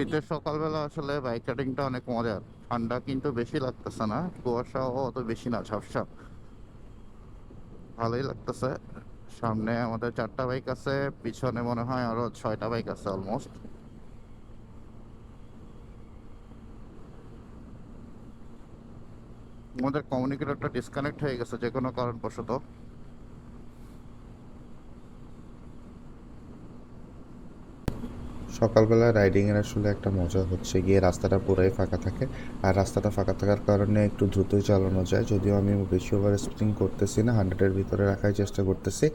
শীতের সকালবেলা আসলে বাইক রাইডিংটা অনেক মজার। ঠান্ডা কিন্তু বেশি লাগতেছে না, কুয়াশাও অত বেশি না ঝাপসাপ ভালোই লাগতেছে। সামনে আমাদের চারটা বাইক আছে, পিছনে মনে হয় আরও ছয়টা বাইক আছে অলমোস্ট আমাদের কমিউনিকেটরটা ডিসকানেক্ট হয়ে গেছে যে কোনো কারণবশত। সকালবেলা রাইডিংয়ের আসলে একটা মজা হচ্ছে গিয়ে রাস্তাটা পুরাই ফাঁকা থাকে। আর রাস্তাটা ফাঁকা থাকার কারণে একটু দ্রুতই চালানো যায়। যদিও আমি বেশি ওভার স্পিডিং করতেছি না হান্ড্রেডের ভিতরে রাখার চেষ্টা করতেছি।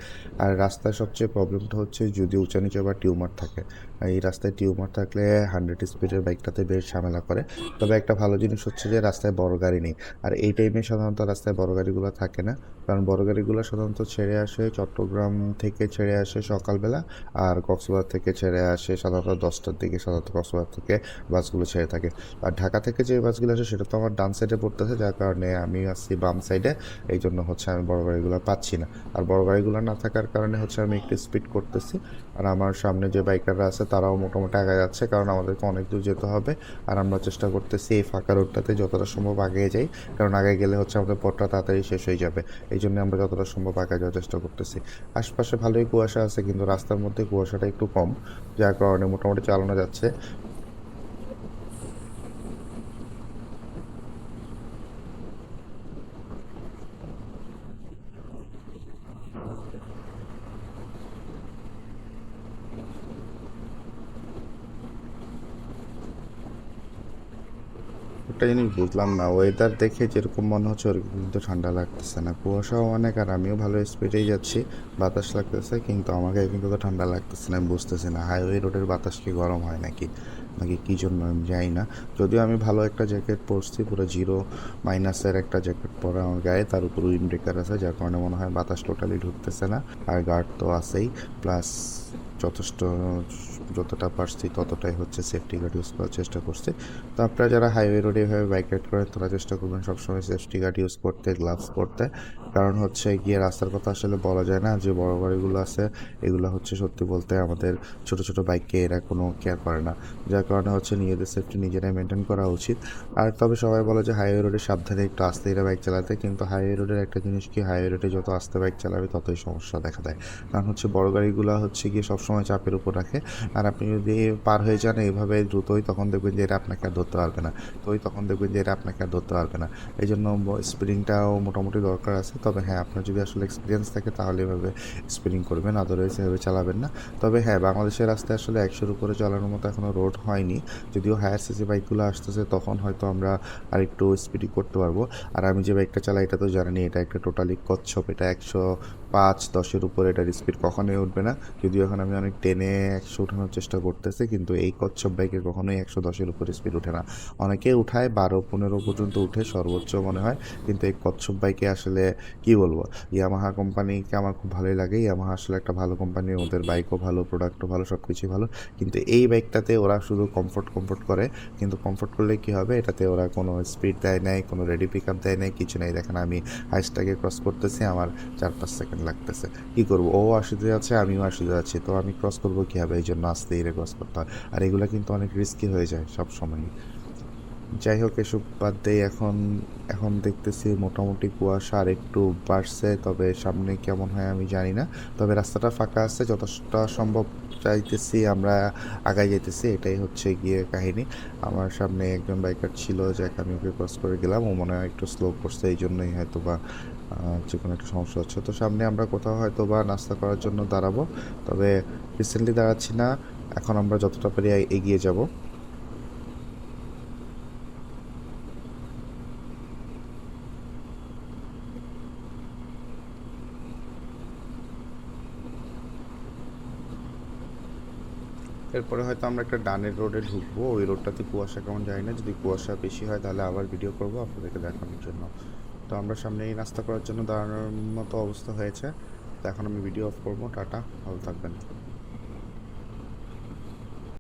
আর রাস্তায় সবচেয়ে প্রবলেমটা হচ্ছে যদি উঁচা নিচে বা টিউমার থাকে। এই রাস্তায় টিউমার থাকলে হান্ড্রেড স্পিডের বাইকটাতে বেশ ঝামেলা করে। তবে একটা ভালো জিনিস হচ্ছে যে রাস্তায় বড় গাড়ি নেই। আর এই টাইমে সাধারণত রাস্তায় বড় গাড়িগুলো থাকে না। কারণ বড় গাড়িগুলো সাধারণত ছেড়ে আসে চট্টগ্রাম থেকে ছেড়ে আসে সকালবেলা। আর কক্সবাজার থেকে ছেড়ে আসে সাধারণত দশটার দিকে সাধারণত কক্সবাজার থেকে বাসগুলো ছেড়ে থাকে। আর ঢাকা থেকে যে বাসগুলো আসে, সেটা তো আমার ডান সাইডে পড়তেছে, যার কারণে আমি আসছি বাম সাইডে এই জন্য হচ্ছে আমি বড় গাড়িগুলো পাচ্ছি না। আর বড় গাড়িগুলো না থাকার কারণে হচ্ছে আমি একটু স্পিড করতেছি। আর আমার সামনে যে বাইকাররা আছে, তারাও মোটামুটি আগে যাচ্ছে, কারণ আমাদেরকে অনেক দূর যেতে হবে। আর আমরা চেষ্টা করতেছি এই ফাঁকা রোডটাতে যতটা সম্ভব আগে যাই, কারণ আগে গেলে হচ্ছে আমাদের পথটা তাড়াতাড়ি শেষ হয়ে যাবে। এই জন্য আমরা যতটা সম্ভব আগে যাওয়ার চেষ্টা করতেছি। আশপাশে ভালোই কুয়াশা আছে, কিন্তু রাস্তার মধ্যে কুয়াশাটা একটু কম, যার কারণে মোটামুটি চালানো যাচ্ছে। একটা জিনিস বুঝলাম না। ওয়েদার দেখে যেরকম মনে হচ্ছে, ওরকম কিন্তু ঠান্ডা লাগতেছে না। কুয়াশাও অনেক আর আমিও ভালো স্পিডেই যাচ্ছি। বাতাস লাগতেছে, কিন্তু আমাকে কিন্তু তো ঠান্ডা লাগতেছে না, আমি বুঝতেছি না। হাইওয়ে রোডের বাতাস কি গরম হয় নাকি? নাকি কী জন্য আমি যাই না। যদিও আমি ভালো একটা জ্যাকেট পরছি, পুরো জিরো মাইনাসের একটা জ্যাকেট পরা আমার গায়ে, তার উপর উইন্ড ব্রেকার আছে, যার কারণে মনে হয় বাতাস টোটালি ঢুকতেছে না। আর গার্ড তো আছেই প্লাস যথেষ্ট, যতটা পারছি ততটাই হচ্ছে সেফটি গার্ড ইউজ করার চেষ্টা করছি। তো আপনারা যারা হাইওয়ে রোডে এভাবে বাইক রাইড করেন, তারা চেষ্টা করবেন সবসময় সেফটি গার্ড ইউজ করতে গ্লাভস পরতে। কারণ হচ্ছে গিয়ে রাস্তার কথা আসলে বলা যায় না যে বড় গাড়িগুলো আছে, এগুলো হচ্ছে সত্যি বলতে আমাদের ছোট ছোট বাইককে এরা কোনো কেয়ার করে না। যার কারণে হচ্ছে নিজেদের সেফটি নিজেরাই মেনটেন করা উচিত। আর তবে সবাই বলে যে হাইওয়ে রোডে সাবধানে একটু আস্তে এরা বাইক চালাতে, কিন্তু হাইওয়ে রোডের একটা জিনিস কি হাইওয়ে রোডে যত আস্তে বাইক চালাবে ততই সমস্যা দেখা দেয়। কারণ হচ্ছে বড় গাড়িগুলো হচ্ছে গিয়ে সবসময় চাপের উপর রাখে। আর আপনি যদি পার হয়ে যান এইভাবে দ্রুতই তখন দেখবেন যে এটা আপনাকে আর ধরতে পারবে না। তোই তখন দেখবেন যে এটা আপনাকে আর ধরতে পারবে না। এই জন্য স্পিডিংটাও মোটামুটি দরকার আছে। তবে হ্যাঁ আপনার যদি আসলে এক্সপিরিয়েন্স থাকে তাহলে এভাবে স্পিডিং করবেন আদারওয়াইজ এভাবে চালাবেন না। তবে হ্যাঁ বাংলাদেশের রাস্তায় আসলে একশোর উপরে চালানোর মতো এখনও রোড হয়নি। যদিও হায়ার সিসি বাইকগুলো আসতেছে, তখন হয়তো আমরা আর একটু স্পিডি করতে পারব। আর আমি যে বাইকটা চালাই এটা তো জানি এটা একটা টোটালি কচ্ছপ। এটা একশো পাঁচ, দশের উপরে এটার স্পিড কখনোই উঠবে না। যদিও এখন আমি অনেক টেনে একশো উঠানোর চেষ্টা করতেছে, কিন্তু এই কচ্ছপ বাইকের কখনোই একশো দশের উপরে স্পিড ওঠে না। অনেকে উঠায় বারো, পনেরো পর্যন্ত উঠে সর্বোচ্চ মনে হয়, কিন্তু এই কচ্ছপ বাইকে আসলে কি বলব? ইয়ামাহা কোম্পানিকে আমার খুব ভালোই লাগে। ইয়ামাহা আসলে একটা ভালো কোম্পানি ওদের বাইকও ভালো প্রোডাক্টও ভালো সব কিছুই ভালো। কিন্তু এই বাইকটাতে ওরা শুধু কমফোর্ট কমফোর্ট করে, কিন্তু কমফোর্ট করলে কি হবে? এটাতে ওরা কোনো স্পিড দেয় নাই, কোনো রেডি পিক আপ দেয় নাই, কিছু নেই। দেখেন আমি হাইসটাকে ক্রস করতেছি, আমার চার, পাঁচ সেকেন্ড লাগতেছে। কি করব? ও আসতে যাচ্ছে, আমিও আসতে যাচ্ছি। তো আমি ক্রস করব কীভাবে? এই জন্য আস্তে ধীরে ক্রস করতে হয়। আর এগুলো কিন্তু অনেক রিস্কি হয়ে যায় সব সময়ই যাই হোক, এসব বাদ দিয়ে এখন এখন দেখতেছি মোটামুটি কুয়াশা আর একটু বাড়ছে, তবে সামনে কেমন হয় আমি জানি না। তবে রাস্তাটা ফাঁকা আছে যতটা সম্ভব চাইতেছি আমরা আগায় যেতেছি এটাই হচ্ছে গিয়ে কাহিনী। আমার সামনে একজন বাইকার ছিল, যাকে আমি ওকে ক্রস করে গেলাম, ও মনে হয় একটু স্লো করছে, এই জন্যই হয়তো বা যে কোনো একটা সমস্যা হচ্ছে। তো সামনে আমরা কোথাও হয়তো বা নাস্তা করার জন্য দাঁড়াবো, তবে রিসেন্টলি দাঁড়াচ্ছি না, এখন আমরা যতটা পারি এগিয়ে যাব। এরপরে হয়তো আমরা একটা ডানের রোডে ঢুকবো, ওই রোডটাতে কুয়াশা কেমন যায় না, যদি কুয়াশা বেশি হয় তাহলে আবার ভিডিও করব আপনাদেরকে দেখানোর জন্য। তো আমরা সামনে এই নাস্তা করার জন্য দাঁড়ানোর মতো অবস্থা হয়েছে। তো এখন আমি ভিডিও অফ করব। টাটা, ভালো থাকবেন।